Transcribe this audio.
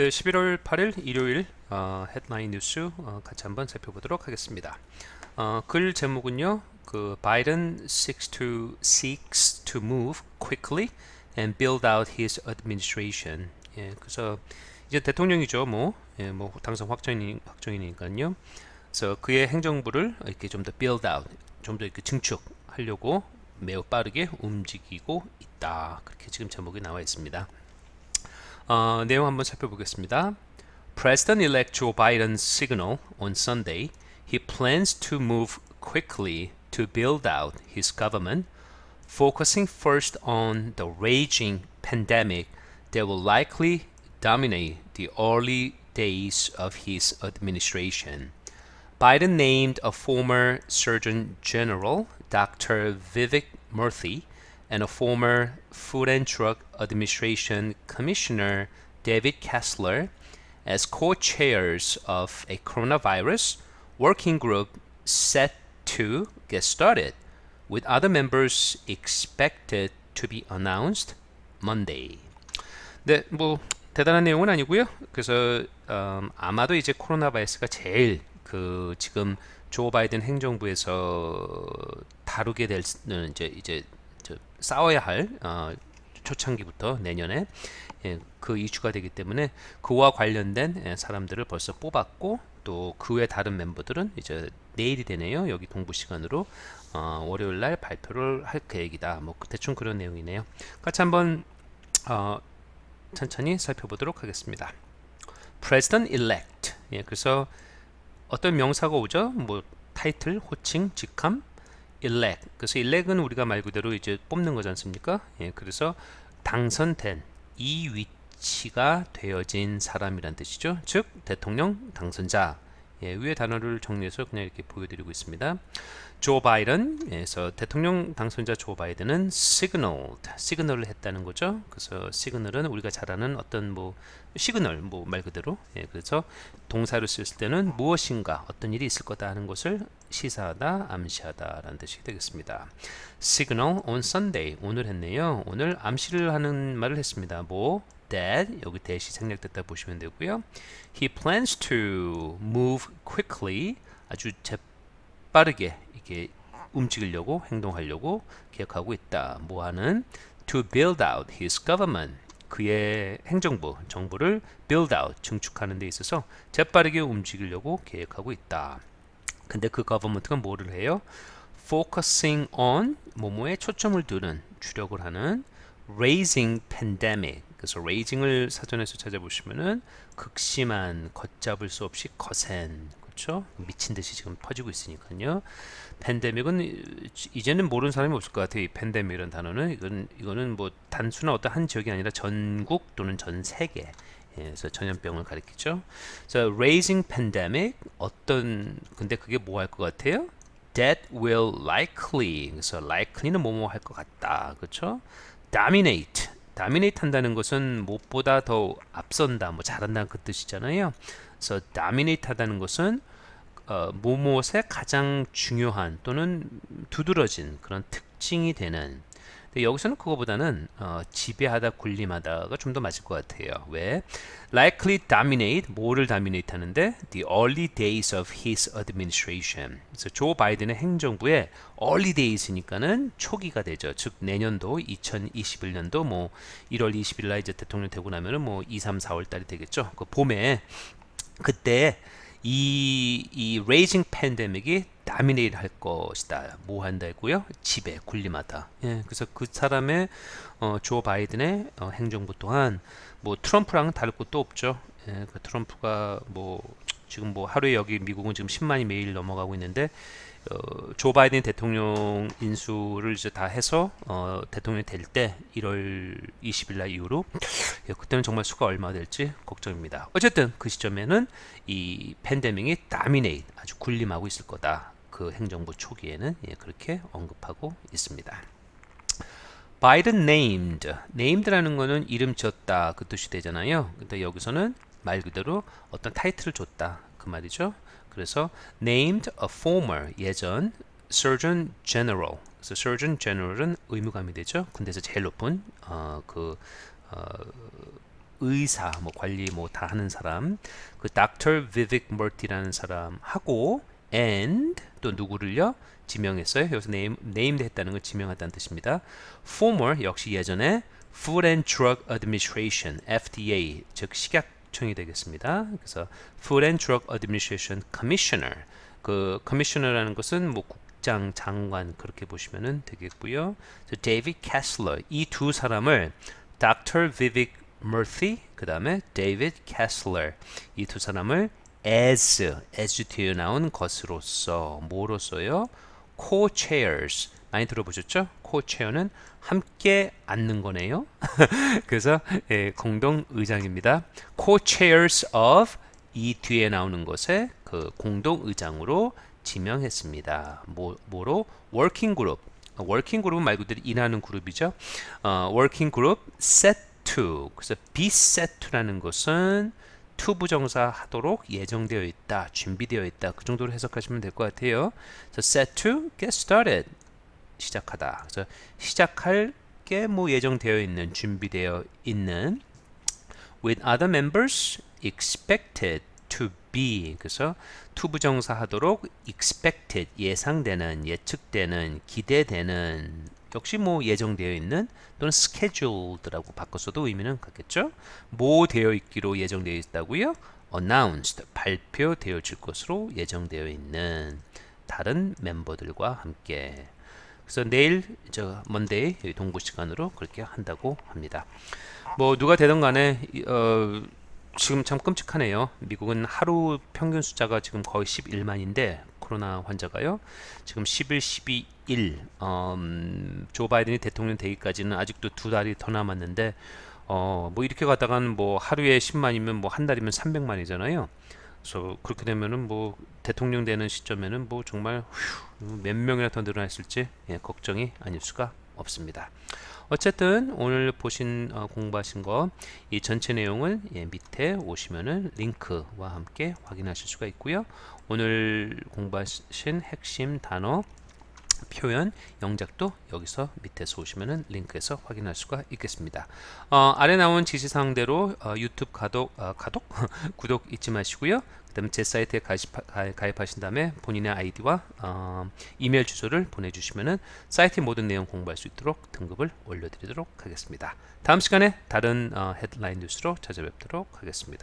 네, 11월 8일 일요일 어, 헤드라인 뉴스 어, 같이 한번 살펴보도록 하겠습니다. 어, 글 제목은요. 그 바이든 seeks to seeks to move quickly and build out his administration. 예, 그래서 이제 대통령이죠. 뭐, 예, 뭐 당선 확정이 확정이니까요. 그래서 그의 행정부를 이렇게 좀 더 build out, 좀 더 이렇게 증축하려고 매우 빠르게 움직이고 있다. 그렇게 지금 제목이 나와 있습니다. 어, 내용 한번 살펴보겠습니다. President-elect Joe Biden's signal on Sunday he plans to move quickly to build out his government, focusing first on the raging pandemic that will likely dominate the early days of his administration. Biden named a former Surgeon General, Dr. Vivek Murthy, and a former Food and Drug Administration Commissioner, David Kessler, as co chairs of a coronavirus working group set to get started, with other members expected to be announced Monday. 네, 뭐 대단한 내용은 아니고요. 그래서 음, 아마도 이제 코로나 바이러스가 제일 그 지금 조 바이든 행정부에서 다루게 될 이제 이제 싸워야 할 어, 초창기부터 내년에 예, 그 이슈가 되기 때문에 그와 관련된 예, 사람들을 벌써 뽑았고 또 그 외 다른 멤버들은 이제 내일이 되네요. 여기 동부 시간으로 어, 월요일 날 발표를 할 계획이다. 뭐 대충 그런 내용이네요. 같이 한번 어, 천천히 살펴보도록 하겠습니다. President elect. 예, 그래서 어떤 명사가 오죠? 뭐 타이틀, 호칭, 직함, elect. 그래서 elect은 우리가 말 그대로 이제 뽑는 거지 않습니까? 예, 그래서 당선된 이 위치가 되어진 사람이란 뜻이죠. 즉 대통령 당선자. 예, 위의 단어를 정리해서 그냥 이렇게 보여드리고 있습니다. 조 바이든에서 대통령 당선자 조 바이든은 signaled, 시그널을 했다는 거죠. 그래서 signal은 우리가 잘 아는 어떤 뭐 시그널 뭐 말 그대로 예, 그래서 동사를 쓸 때는 무엇인가 어떤 일이 있을 거다 하는 것을 시사하다 암시하다라는 뜻이 되겠습니다. signal on Sunday 오늘 했네요. 오늘 암시를 하는 말을 했습니다. 뭐 that 여기 대시 생략됐다 보시면 되고요. He plans to move quickly 아주 재빠르게 이렇게 움직이려고 행동하려고 계획하고 있다. 뭐하는 to build out his government 그의 행정부 정부를 build out 증축하는 데 있어서 재빠르게 움직이려고 계획하고 있다. 근데 그 government가 뭐를 해요? focusing on 뭐뭐에 초점을 두는 주력을 하는 raising pandemic 그래서 raising을 사전에서 찾아보시면은 극심한 걷잡을 수 없이 거센 그렇죠 미친 듯이 지금 퍼지고 있으니까요 팬데믹은 이제는 모르는 사람이 없을 것 같아요 이 팬데믹이라는 단어는 이건 이거는 뭐 단순한 어떤 한 지역이 아니라 전국 또는 전 세계 예, 그래서 전염병을 가리키죠. 자, raising pandemic 어떤 근데 그게 뭐 할 것 같아요? That will likely 그래서 likely는 뭐뭐 할 것 같다, 그렇죠? Dominate dominate 한다는 것은 무엇보다 더 앞선다, 뭐 잘한다는 그 뜻이잖아요. 그래서 dominate 하다는 것은 어, 무엇에 가장 중요한 또는 두드러진 그런 특징이 되는 근데 여기서는 그거보다는 어, 지배하다, 군림하다가 좀 더 맞을 것 같아요. 왜? Likely dominate, 뭐를 dominate 하는데? The early days of his administration. 그래서 조 바이든의 행정부의 early days니까는 초기가 되죠. 즉 내년도 2021년도 뭐 1월 20일 날 이제 대통령 되고 나면은 뭐 2, 3, 4월 달이 되겠죠. 그 봄에 그때 이, 이 raising pandemic이 다미네이트 할 것이다. 뭐 한다고요? 집에 군림하다. 예, 그래서 그 사람의 어, 조 바이든의 어, 행정부 또한 뭐 트럼프랑 다를 것도 없죠. 예, 그 트럼프가 뭐 지금 뭐 하루에 여기 미국은 지금 10만이 매일 넘어가고 있는데 어, 조 바이든 대통령 인수를 이제 다 해서 어, 대통령이 될 때 1월 20일 날 이후로 예, 그때는 정말 수가 얼마 될지 걱정입니다. 어쨌든 그 시점에는 이 팬데믹이 다미네이트 아주 군림하고 있을 거다. 그 행정부 초기에는 예, 그렇게 언급하고 있습니다. Biden named, named라는 거는 이름 지었다 그 뜻이 되잖아요. 근데 여기서는 말 그대로 어떤 타이틀을 줬다 그 말이죠. 그래서 named a former 예전 Surgeon General. 그래서 Surgeon General은 의무감이 되죠. 군대에서 제일 높은 어, 그 어, 의사, 뭐 관리 뭐 다 하는 사람, 그 Dr. Vivek Murthy라는 사람하고 and 또 누구를요? 지명했어요. 여기서 name, named 했다는 건 지명하다는 뜻입니다. former 역시 예전에 Food and Drug Administration FDA 즉 식약 청이 되겠습니다. 그래서 Food and Drug Administration Commissioner 그 commissioner라는 것은 뭐 국장 장관 그렇게 보시면은 되겠고요. 데이비드 캐슬러 이 두 사람을 Dr. Vivek Murthy 그 다음에 David Kessler 이 두 사람을 as as 뒤에 나온 것으로서 뭐로서요? Co-chairs 많이 들어보셨죠? co-chair는 함께 앉는 거네요. 그래서 예, 공동 의장입니다. co-chairs of 이 뒤에 나오는 것에 그 공동 의장으로 지명했습니다. 뭐, 뭐로? working group. working group 말 그대로 일하는 그룹이죠. 어, working group set to. 그래서 be set to라는 것은 to 부정사 하도록 예정되어 있다, 준비되어 있다. 그 정도로 해석하시면 될 것 같아요. 그래서 set to get started. 시작하다. 그래서 시작할 게 뭐 예정되어 있는, 준비되어 있는 with other members expected to be 그래서 to 부정사 하도록 expected 예상되는 예측되는 기대되는 역시 뭐 예정되어 있는 또는 scheduled라고 바꿔서도 의미는 같겠죠. 뭐 되어 있기로 예정되어 있다고요? announced 발표되어 질 것으로 예정되어 있는 다른 멤버들과 함께 그래서 내일 저 먼데이 동부 시간으로 그렇게 한다고 합니다. 뭐 누가 되든 간에 이- 어, 지금 참 끔찍하네요. 미국은 하루 평균 숫자가 지금 거의 11만인데 코로나 환자가요. 지금 11, 12 일 음, 조 바이든이 대통령 되기까지는 아직도 두 달이 더 남았는데 어, 뭐 이렇게 가다가는 뭐 하루에 10만이면 뭐 한 달이면 300만이잖아요. 그래서 그렇게 되면은 뭐 대통령 되는 시점에는 뭐 정말 휴, 몇 명이나 더 늘어났을지 예, 걱정이 아닐 수가 없습니다. 어쨌든 오늘 보신 어, 공부하신 거 이 전체 내용은 예, 밑에 오시면은 링크와 함께 확인하실 수가 있고요. 오늘 공부하신 핵심 단어 표현 영작도 여기서 밑에서 오시면은 링크에서 확인할 수가 있겠습니다. 어, 아래 나온 지시사항대로 어, 유튜브 가독, 어, 가독? 구독 잊지 마시고요. 그다음에 제 사이트에 가입, 가입하 신 다음에 본인의 아이디와 어, 이메일 주소를 보내주시면은 사이트 모든 내용 공부할 수 있도록 등급을 올려드리도록 하겠습니다. 다음 시간에 다른 어, 헤드라인 뉴스로 찾아뵙도록 하겠습니다.